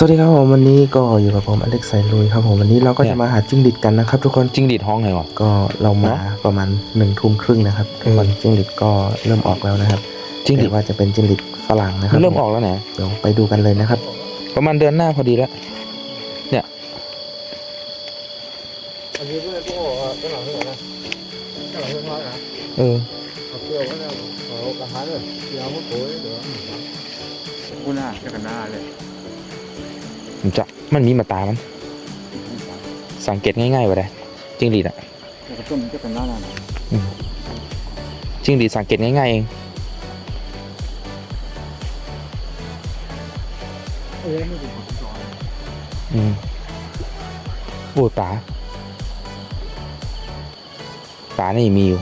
สวัสดีครับผมวันนี้ก็อยู่กับผมอเล็กไซลุยครับผมวันนี้เราก็เนี่จะยมาหาจิ้งหรีดกันนะครับ ทุกคนจิ้งหรีดห้องไงวะก็เรามาเนอะประมาณหนึ่งทุ่มครึ่งนะครับทุกคนจิ้งหรีดก็เริ่มออกแล้วนะครับจิ้งหรีดแต่ว่าจะเป็นจิ้งหรีดฝรั่งนะครัมันเริ่มออกแล้วนะเดี๋ยวไปดูกันเลยนะครับ ประมาณเดือนหน้าพอดีแล้วเนี่ยอันนี้เพื่อนก็บอกว่าตั้งหลังให้ก่อนนะตั้งหลังให้พักนะเออเอาเกลือไว้แล้วเอากระหายเลยเดี๋ยวเอามาโขยเดี๋ยวกูน่าจะกันหน้าเลย ผมจะมันมีมาตามัน สังเกตง่ายๆว่าได้จิ้งหรีดอะแล้วก็ต้มจะกันหน้าหน่อยจิ้งหรีดสังเกตง่ายๆเองเอ้ยไม่ถูกจอยอืมโอ้ตาตานี่มีอยู่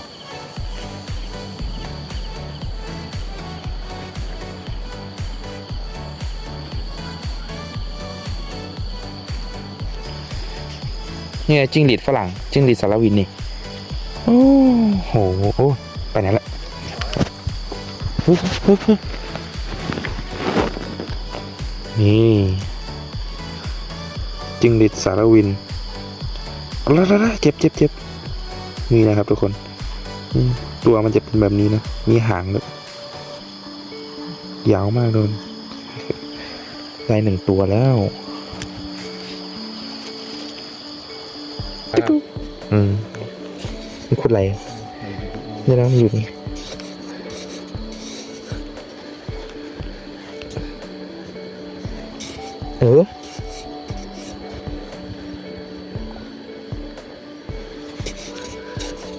เนี่ยจิ้งหรีดฝรั่งจิ้งหรีดสารวินนี่โอ้โหไปไหนละฮึบฮึบฮึบนี่จิ้งหรีดสารวินอาละละละเจ็บเจ็บเจ็บนี่นะครับทุกคนตัวมันจะเป็นแบบนี้นะ มีหางด้วยยาวมากเลยได้หนึ่งตัวแล้ว อืมมันขุดอะไรนี่แล้วมันอยู่นี่เออ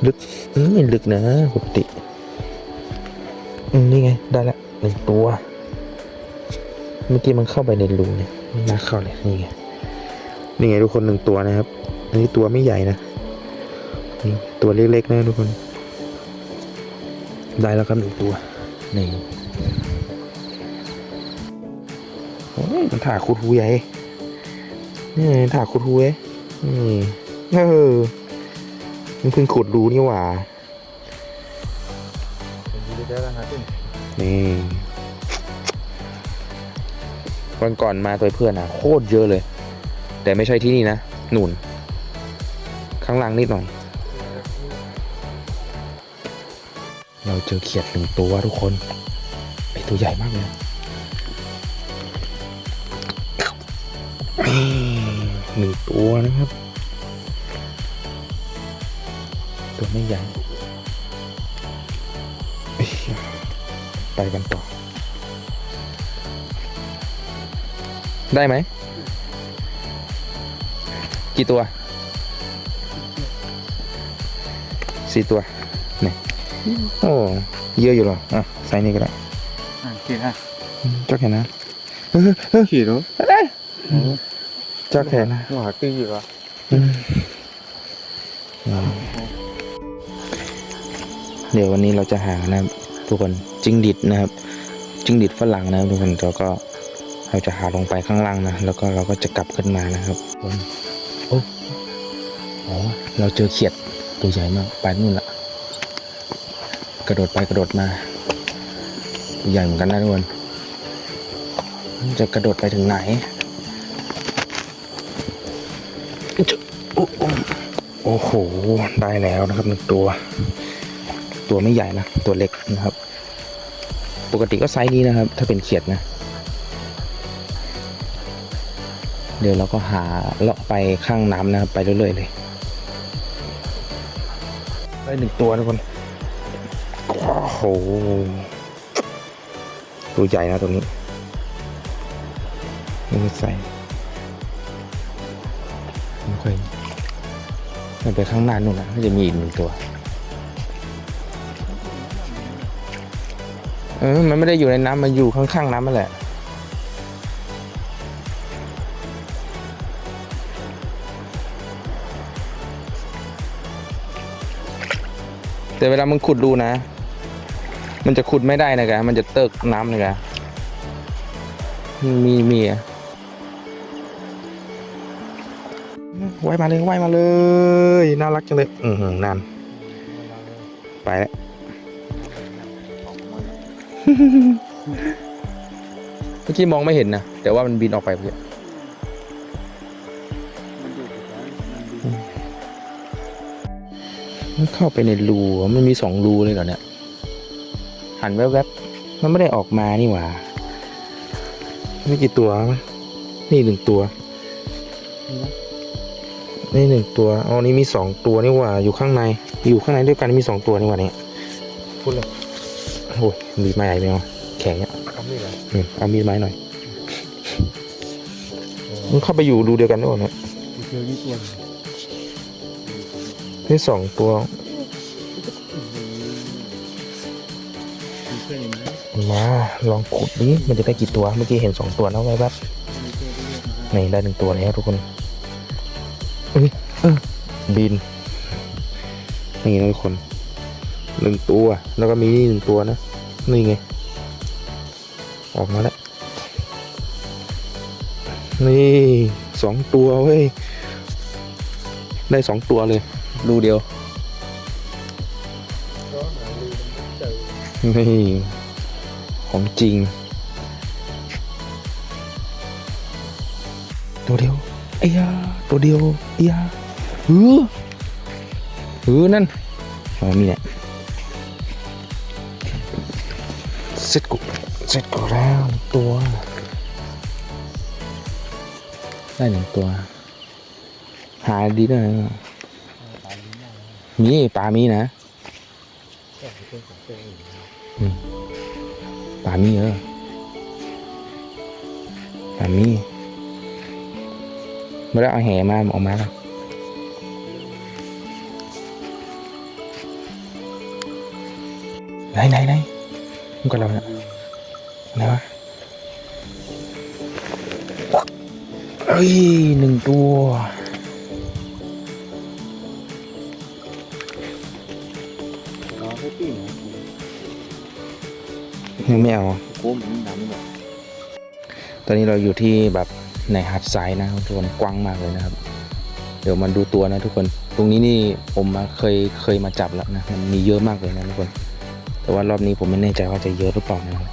ลึกอืมไม่ลึกนะปกติอืมนี่ไง ได้ละหนึ่งตัว เมื่อกี้มันเข้าไปในรูเนี่ยม่น่าเข้าเลยนี่ไง นี่ไงทุกคนหนึ่งตัวนะครับ อันนี้ตัวไม่ใหญ่นะ ตัวเล็กๆนะทุกคน ได้แล้วครับหนึ่งตัวนี่โอ้ยมันถ่าคุดหูใหญ่นี่ถ่าคุดหูเอ้ยนี่เออมันเพิ่งขุดดูนี่หว่าน,นี่วันก่อนมาตัวเพื่อนอะ โคตรเยอะเลย แต่ไม่ใช่ที่นี่นะหนุนข้างล่างนิดหน่อย เราเจอเขียดหนึ่งตัวทุกคนไอตัวใหญ่มากเลยหนึ่งตัวนะครับ ตัวไม่ใหญ่ไปกันต่อ ได้ไหม กี่ตัวสี่ตัว โอ้เยอะอยู่หรออะใส่นี่ก็ได้อ่าขี่นะอืมเจ้าแขนนะขี่รู้เจ้าแขนนะหาตีอยู่อะอืมอืมเดี๋ยววันนี้เราจะหานะครับทุกคนจิ้งหรีดนะครับจิ้งหรีดฝรั่งนะครับทุกคนเราก็เราจะหาลงไปข้างล่างนะแล้วก็เราก็จะกลับขึ้นมานะครับผมโอ้โหเราเจอเขียดตัวใหญ่มากไปนู่นละ กระโดดไปกระโดดมาตัวใหญ่เหมือนกันนะทุกคนมันจะกระโดดไปถึงไหนโอ้โอ้โอ้โห ได้แล้วนะครับหนึ่งตัว ตัวไม่ใหญ่นะ ตัวเล็กนะครับ ปกติก็ไซส์นี้นะครับ ถ้าเป็นเขียดนะ เดี๋ยวเราก็หาเลาะไปข้างน้ำนะครับ ไปเรื่อยๆเลย ได้หนึ่งตัวทุกคน โอ้โหตัวใหญ่นะตัวนี้ไม่ใส่ไม่ค่อยมันไปข้างหน้านู่นนะก็จะมีอีกหนึ่งตัว เออ มันไม่ได้อยู่ในน้ำมันอยู่ข้างๆน้ำนั่นแหละแต่เวลามึงขุดดูนะ มันจะขุดไม่ได้นะกะมันจะเติกน้ำนะกะมีมีว่ายมาเลยว่ายมาเลย น่ารักจังเลย อืมนาน ไปแล้วเมื่อกี้มองไม่เห็นนะ แต่ว่ามันบินออกไปเพื่อกี้เข้าไปในรูมันมีสองรูเลยเหรอเนี่ย หันแวบๆ มันไม่ได้ออกมานี่หว่า ไม่กี่ตัววะนี่หนึ่งตัว นี่หนึ่งตัวอ๋อนี่มีสองตัวนี่หว่า อยู่ข้างใน อยู่ข้างในด้วยกันมีสองตัวนี่หว่าเนี่ยพูดเลยโอ้ยมีไม้ใหญ่ไหมวะแข็งอะทำนี่แหละอืมเอามีดไม้หน่อยมันเข้าไปอยู่รูเดียวกันด้วยเนี่ยเจอนี่ตัวนี่สองตัว นี้มาลองขุดดิมันจะได้กี่ตัวเมื่อกี้เห็นสองตัวนะแวบมีเพื่อนที่เรียกมาๆนี่ได้หนึ่งตัวแล้วทุกคนเอ้ยเออบิน นี่นะทุกคนหนึ่งตัว แล้วก็มีนี่หนึ่งตัวนะ นี่ไง ออกมาแล้ว นี่สองตัวเว้ย ได้สองตัวเลย ดูเดียว นี่ ของจริง ตัวเดียวไอ้ยาตัวเดียวไอ้ยาเออเออนั่นอ๋อมีเนี่ยเสร็จกูเสร็จกูแล้วหนึ่งตัวได้หนึ่งตัว หาดีด้วยนะตายลิ้นมากมีปลามีนะก็เป็นคนของตัวเองปลามีเออปลามีไม่ได้เอาแหมาออกมาแล้วไหนไหนไหนมันกับเราเนี่ยไหนวะเอ้ยหนึ่งตัว ยังไม่เอาโก้มันดำแบบตอนนี้เราอยู่ที่แบบในหาดทรายนะครับทุกคนกว้างมากเลยนะครับ เดี๋ยวมาดูตัวนะทุกคน ตรงนี้นี่ผมมาเคยเคยมาจับแล้วนะมันมีเยอะมากเลยนะทุกคน แต่ว่ารอบนี้ผมไม่แน่ใจว่าจะเยอะหรือเปล่านะครับ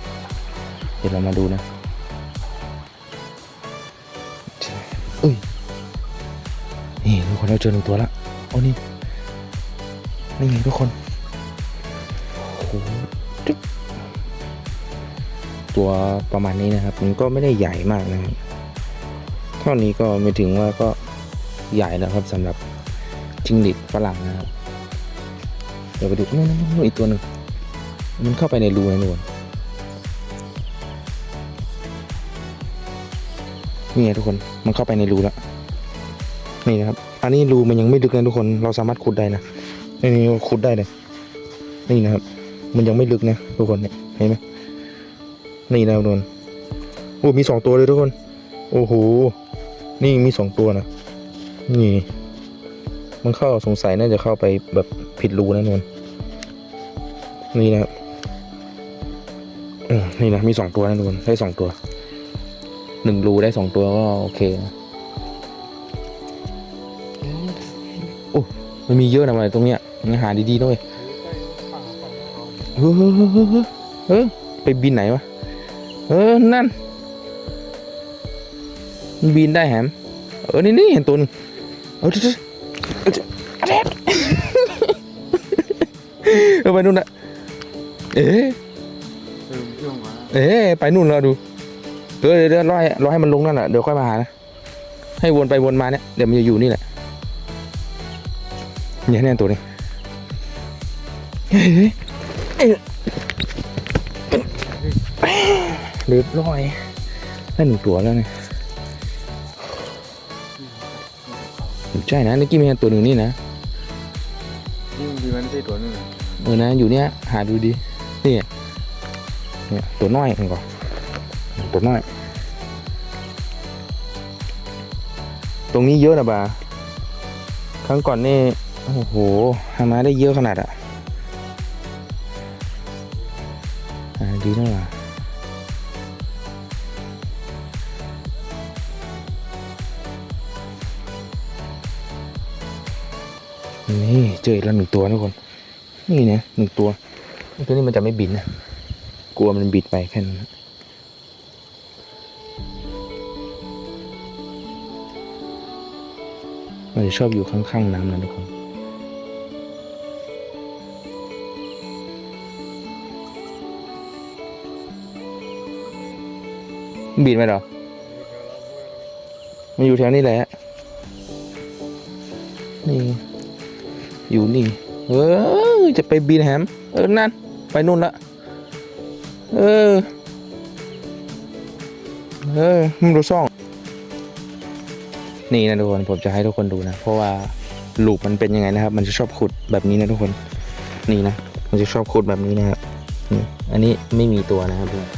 เดี๋ยวเรามาดูนะอุ้ยนี่ทุกคนเราเจอหนึ่งตัวละโอ้นี่นี่ไงทุกคนโอ้โหจุ๊บ ตัวประมาณนี้นะครับ มันก็ไม่ได้ใหญ่มากนะครับเท่านี้ก็ไม่ถึงว่าก็ใหญ่แล้วครับสำหรับจิงหรีดฝรั่งนะครับเดี๋ยวไปดูนู่นนู่นอีกตัวหนึ่งมันเข้าไปในรูนะทุกคนนี่ไงทุกคนมันเข้าไปในรูแล้วนี่นะครับ อันนี้รูมันยังไม่ลึกนะทุกคน เราสามารถขุดได้นะนี่นี่ขุดได้เลยนี่นะครับ มันยังไม่ลึกนะทุกคนเนี่ยเห็นไหม นี่นะทุกคนโอ้มีสองตัวเลยทุกคน โอ้โห นี่มีสองตัวนะ นี่ มันเข้าสงสัยน่าจะเข้าไปแบบผิดรูน่นอนนี่นะครับนี่นะมีสองตัวนะทุกคนได้สองตัว หนึ่งรูได้สองตัวก็โอเคนะโอ้มันมีเยอะนะอะไรตรงเนี้ยมันหาดีๆด้วยเราเออเออเออเออเออไปบินไหนวะ เออ นั่นมันบินได้แฮม เออ นี่นี่เห็นตัวหนึงเออเดี๋ยวเดี๋ยวเดี๋ยวเดี๋ยวเออไปนู่นนะเอ๊ะเติมเครื่องมาเอ๊ะไปนู่นแล้วดูเดี๋ยวเดี๋ยวเดี๋ยวรอให้รอให้มันลงนั่นแหละเดี๋ยวค่อยมาหานะ ให้วนไปวนมาเนี่ย เดี๋ยวมันจะอยู่นี่แหละเนี่ยเนี่ยตัวนี้เฮ้ยเอ๊ะ เรียบร้อยได้หนึ่งตัวแล้วเนี่ยใช่นะนี่กี้มีตัวหนึ่งนี่นะนี่มันดีมันไม่ใช่ตัวนึงอะเออนะอยู่เนี้ยหาดูดีนี่เนี่ยตัวน้อยมันก่อนตัวน้อย ตรงนี้เยอะนะบาครั้งก่อนนี่โอ้โหหามาได้เยอะขนาดอะหาดีนะว่ะ เจออีกแล้วหนึ่งตัวทุกคน นี่นะหนึ่งตัว ตัวนี้มันจะไม่บินนะ กลัวมันบิดไปแค่นั้นมันจะชอบอยู่ข้างๆน้ำนะทุกคนบินไหมหรอ มันอยู่แถวนี้แหละ นี่ อยู่นี่ เออ จะไปบินแฮม เออ นั่น ไปนู่นละ เออ เออมันดูซ่อง นี่นะทุกคน ผมจะให้ทุกคนดูนะ เพราะว่าลูกมันเป็นยังไงนะครับ มันจะชอบขุดแบบนี้นะทุกคน นี่นะ มันจะชอบขุดแบบนี้นะครับอันนี้ไม่มีตัวนะครับทุกคน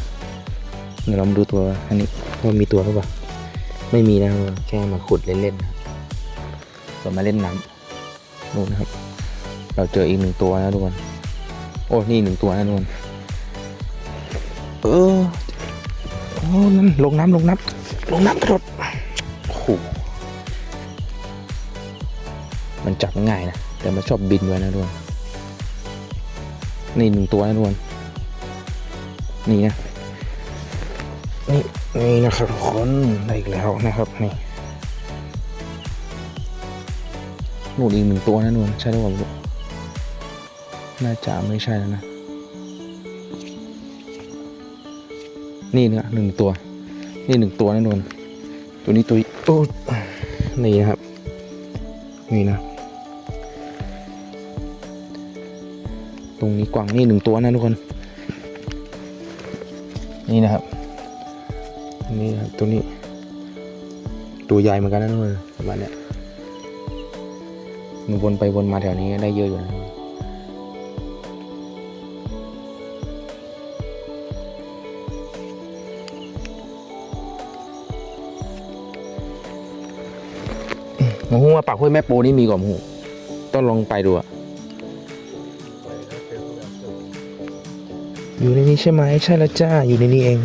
เดี๋ยวเรามาดูตัว อันนี้ว่ามีตัวหรือเปล่า ไม่มีนะครับแค่มาขุดเล่นๆนะครับมาเล่นน้ำนู่นนะครับ เราเจออีกหนึ่งตัวนะทุกคน โอ้นี่หนึ่งตัวนะทุกคน เออโอ้นั่นลงน้ำลงน้ำลงน้ำกระโดดโอ้โหมันจับง่ายนะ แต่มันชอบบินไว้นะทุกคน นี่หนึ่งตัวนะทุกคน นี่นะ นี่นี่นะครับทุกคนได้อีกแล้วนะครับนี่นู่นอีกหนึ่งตัวนะนวลใช่หรือเปล่าไม่รู้ น่าจะไม่ใช่แล้วนะ นี่เนะหนึ่งตัว นี่หนึ่งตัวนะนวลตัวนี้ตัวโอ้นี่นะครับ นี่นะ ตรงนี้กวางนี่หนึ่งตัวนะทุกคน นี่นะครับ นี่นะครับตัวนี้ ตัวใหญ่เหมือนกันนะทุกคนประมาณเนี้ยมันวนไปวนมาแถวนี้ได้เยอะอยู่นะ หมูว่าปากห้วยแม่โปนี่มีกว่าหมูต้องลองไปดูอะอยู่ในนี้ใช่ไหมใช่แล้วจ้าอยู่ในนี้เอง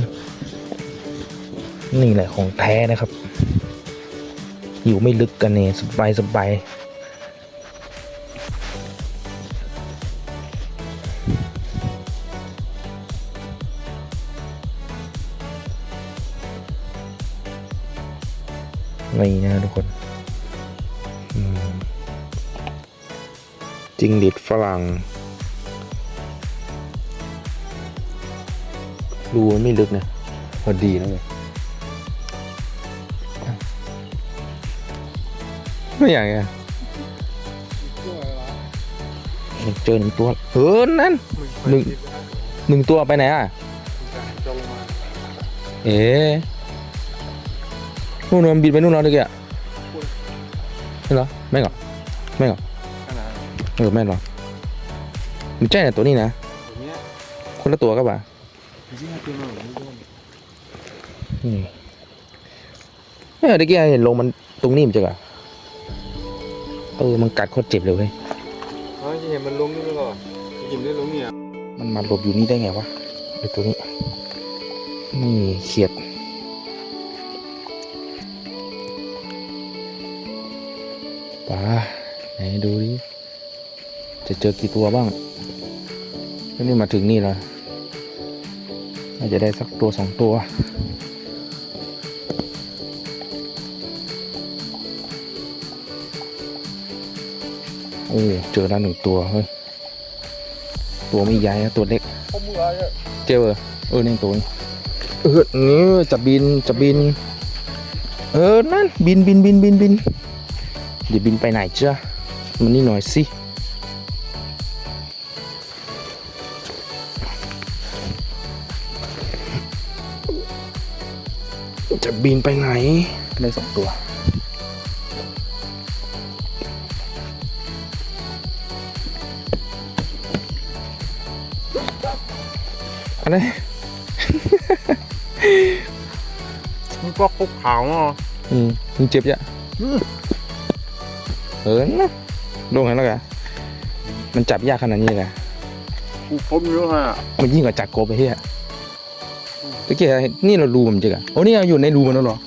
นี่แหละของแท้นะครับ อยู่ไม่ลึกกันเนี่ยสบายสบายนี่นะทุกคน จิงหรีดฝรั่งรูมันไม่ลึกนะ พอดีนะเลยไม่อย่างเงี้ยเจอหนึ่งตัวเออนั่นหนึ่งหนึ่งตัวไปไหนอะ เอ๋นู่นมันบินไปนู่นแล้วตะกี้อะไม่เหรอไม่เหรอไม่เหรอ เออไม่เหรอมันใช่เนี่ยตัวนี้นะคนละตัวก็ป่ะนี่เออตะกี้เห็นลงมันตรงนี้มันจะก่ะเออมันกัดโคตรเจ็บเลยเว้ยอ๋อจะเห็นมันล้มนี่แล้วก็หิมได้ล้มเนี่ยมันมาหลบอยู่นี่ได้ไงวะไอตัวนี้นี่เขียดป่าไหนดูดิ จะเจอกี่ตัวบ้างแล้วนี่มาถึงนี่แล้วน่าจะได้สักตัวสองตัวโอ้เจอแล้วหนึ่งตัวเฮ้ยตัวไม่ใหญ่นะตัวเล็กเจอเออเออนี่ตัวนี้เออนี่จะบินจะบิน เออนั่นบินบินบินบินบินเดี๋ยวบินไปไหนจ้ะมันนี่หน่อยสิ จะบินไปไหนได้สองตัวอะไรมันก็คุกขาวอะอืมมึงเจ็บยะเออนะลงกันแล้วกันมันจับยากขนาดนี้เลยกูพบเยอะฮะมันยิ่งกว่าจักรกบไปเฮียตะ เกียเห็นนี่เรารูมันจริงอะโอ้นี่เราอยู่ในรูมันแล้วเหรอ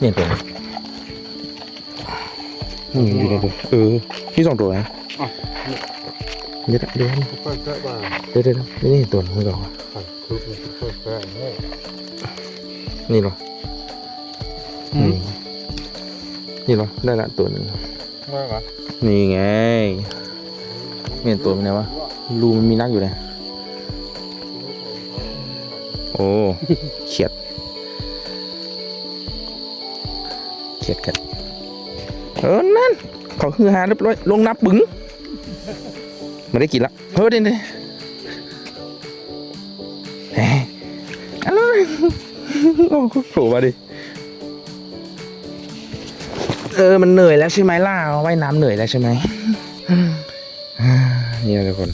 เนี่ยตัวนี้นี่อยู่ในตัวเออนี่สองตัวนะเดี๋ยวเดี๋ยวค่อยแค่บ้างเดี๋ยวเดี๋ยวเดี๋ยวนี่ตัวนึงไม่บอกค่อยคึกค่อยแค่เนี่ยนี่เหรอนี่นี่เหรอได้ละตัวหนึ่งว่าไงนี่ไงไม่เห็นตัวมันไหนวะรูมันมีนักอยู่เลย โอ้เขียดเขียดกันเออนั่นเขาคือหาเรียบร้อยลงนับบึงไม่ได้กินละเฮ้ยเดี๋ยวเดี๋ยวแหมอะไรโอ้โหโผล่มาดิเออ มันเหนื่อยแล้วใช่ไหมล่ะว่ายน้ำเหนื่อยแล้วใช่ไหมนี่ทุกคน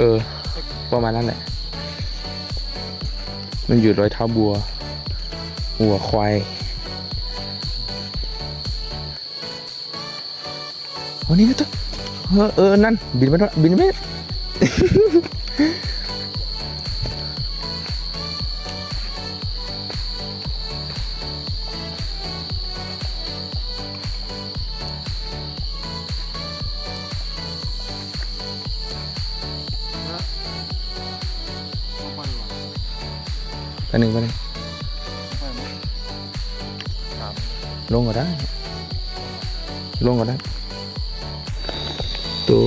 เออ ประมาณนั้นแหละ มันอยู่รอยเท้าบัว หัวควายโอ้นี่นะจ๊ะเออเออ นั่น บินไปด้วยบินไป หนึ่งไปหนึ่งเข้าไปไหมถามลงก็ได้ ลงก็ได้ ตัว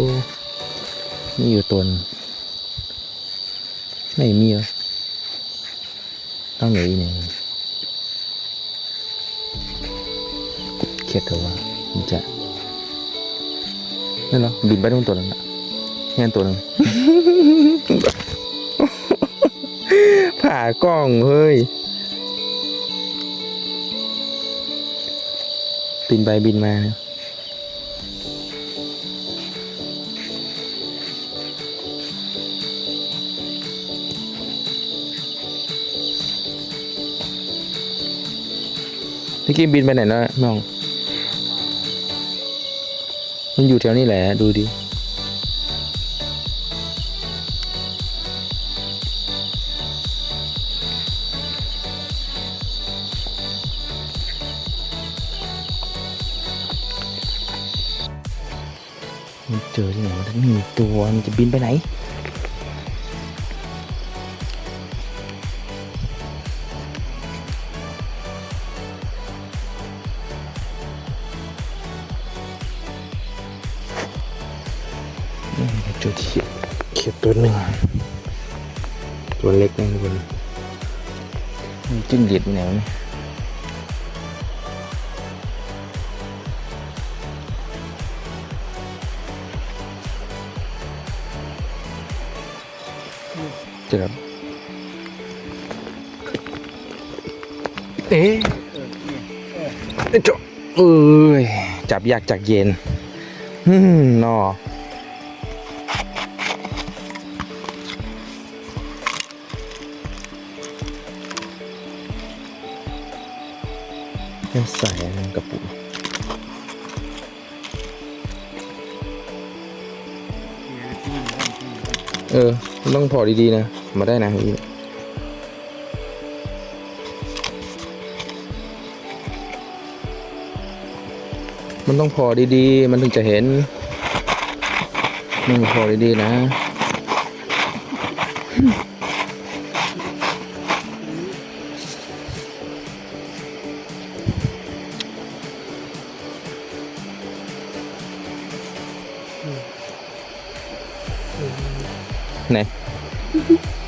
นี่อยู่ตัวหนึ่งไม่มีเหรอต้องเหลืออีกหนึ่งเครียดเถอะว่ามันจะนั่นเหรอบินไปตรงตัวนึงอะแง่นตัวหนึ่ง ผ่ากล้องเฮ้ยบินไปบินมานะพี่กิมบินไปไหนแล้วน้อง มันอยู่แถวนี้แหละ ดูดิ หนึ่งตัวมันจะบินไปไหนอืมเจอที่เขียดตัวหนึ่งตัวเล็กนะทุกคนมันจิ้งหรีดไปไหนวะเนี่ย จอแล้วเอ๊ะเออเนี่ยเอ้ยเจ้าเอ้ยจับยากจากเย็นอืมนอยังใส่อะไรกระปุกเนี่ยที่นี่ห้องที่นี่เออ ต้องพอดี ๆ นะ มาได้นะพี่มันต้องพอดีๆ มันถึงจะเห็น มันพอดีๆนะ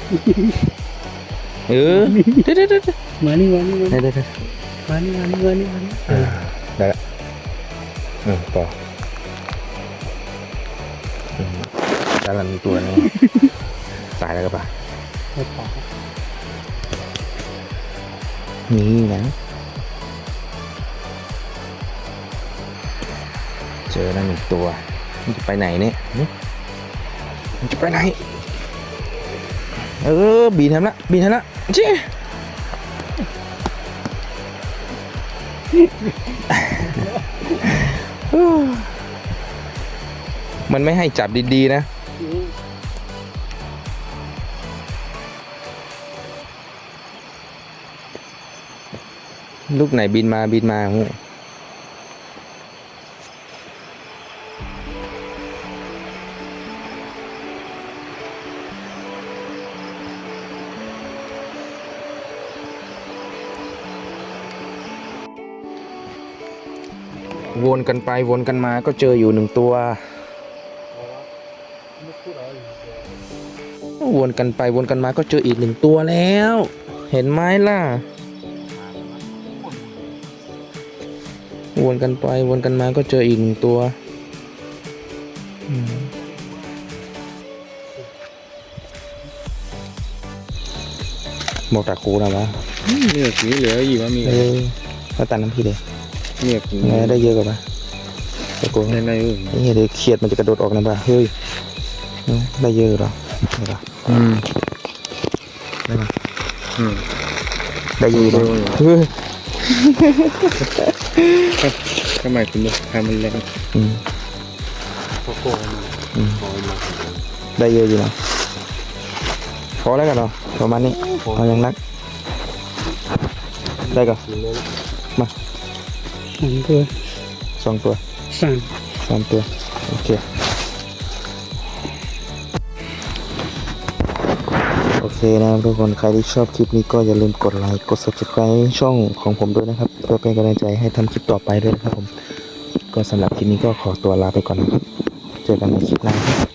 ไหนเออเดี๋ยวเดี๋ยวเดี๋ยวมานี่มานี่มาเดี๋ยวเดี๋ยวเดี๋ยวมานี่มานี่มานี่มานี่อ่าได้ละอืมต่ออืมได้ละมีตัวนึงตายแล้วก็ปะไม่ปากนี่นะเจอแล้วหนึ่งตัวมันจะไปไหนเนี่ยหึมันจะไปไหน เออบีนทำละบีนทำละเจ๊มันไม่ให้จับดีๆนะ ลูกไหนบินมาบินมาหู วนกันไปวนกันมาก็เจออยู่หนึ่งตัวมุกพูดอะไรวนกันไปวนกันมาก็เจออีกหนึ่งตัวแล้ว เห็นไหมล่ะ วนกันไปวนกันมาก็เจออีกหนึ่งตัวอืมบอกตาคูนะวะเนี่ยสีเหลืออีกว่ามีเออแล้วตัดน้ำพี่เลย เนี่ยสีแม้ได้เยอะกว่าปะตะโกนในในอื่นนี่เดี๋ยวเขียดมันจะกระโดดออกนะป่ะเฮ้ยเออได้เยอะเหรอได้ปะอืมได้ปะอืมได้เยอะเหรอได้เยอะเฮ้ยทำไมคุณทำมันเล็กอืมโกโก้อืมได้เยอะอยู่นะพอแล้วกันเหรอประมาณนี้เอายังนักได้ก่อน สองตัวสองตัวสามสามตัว โอเค โอเคนะครับทุกคนใครที่ชอบคลิปนี้ก็อย่าลืมกดไลค์กด subscribe ช่องของผมด้วยนะครับ เพื่อเป็นกำลังใจให้ทำคลิปต่อไปด้วยนะครับผม ก็สำหรับคลิปนี้ก็ขอตัวลาไปก่อนนะครับ เจอกันในคลิปหน้าครับ